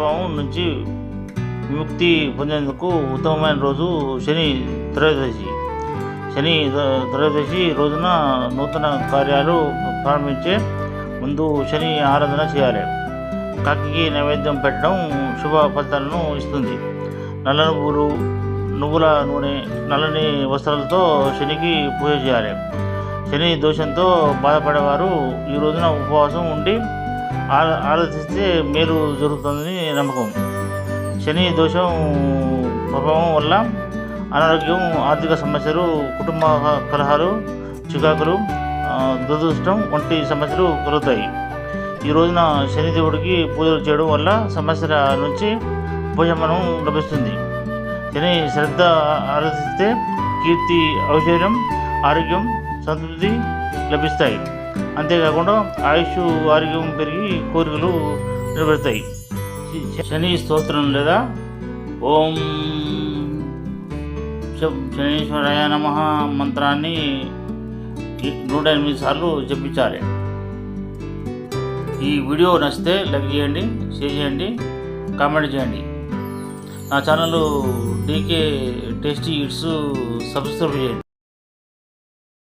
ప్రభావం నుంచి విముక్తి పొందేందుకు ఉత్తమమైన రోజు శని త్రయోదశి. శని త్రయోదశి రోజున నూతన కార్యాలు ప్రారంభించే ముందు శని ఆరాధన చేయాలి. కాకి నైవేద్యం పెట్టడం శుభ ఫలితాలను ఇస్తుంది. నల్ల నువ్వులు నువ్వుల నూనె నల్లని వస్త్రాలతో శనికి పూజ చేయాలి. శని దోషంతో బాధపడేవారు ఈ రోజున ఉపవాసం ఉండి ఆరాధిస్తే మేలు జరుగుతుందని నమ్మకం. శని దోషం ప్రభావం వల్ల అనారోగ్యం ఆర్థిక సమస్యలు కుటుంబ కలహాలు చికాకులు దురదృష్టం వంటి సమస్యలు కలుగుతాయి. ఈ రోజున శనిదేవుడికి పూజలు చేయడం వల్ల సమస్యల నుంచి ఉపశమనం లభిస్తుంది. శని శ్రద్ధ ఆరాధిస్తే కీర్తి ఐశ్వర్యం ఆరోగ్యం సంతృప్తి లభిస్తాయి. అంతేకాకుండా ఆయుష్ ఆరోగ్యం పెరిగి కోరికలు నిలబెడతాయి శని స్తోత్రం లేదా? ఓం శనీశ్వరాయ నమ మంత్రాన్ని నూట ఎనిమిది సార్లు జపించాలి. ఈ వీడియో నచ్చితే లైక్ చేయండి షేర్ చేయండి కామెంట్ చేయండి. నా channel DK tasty it's subscribe చేయండి.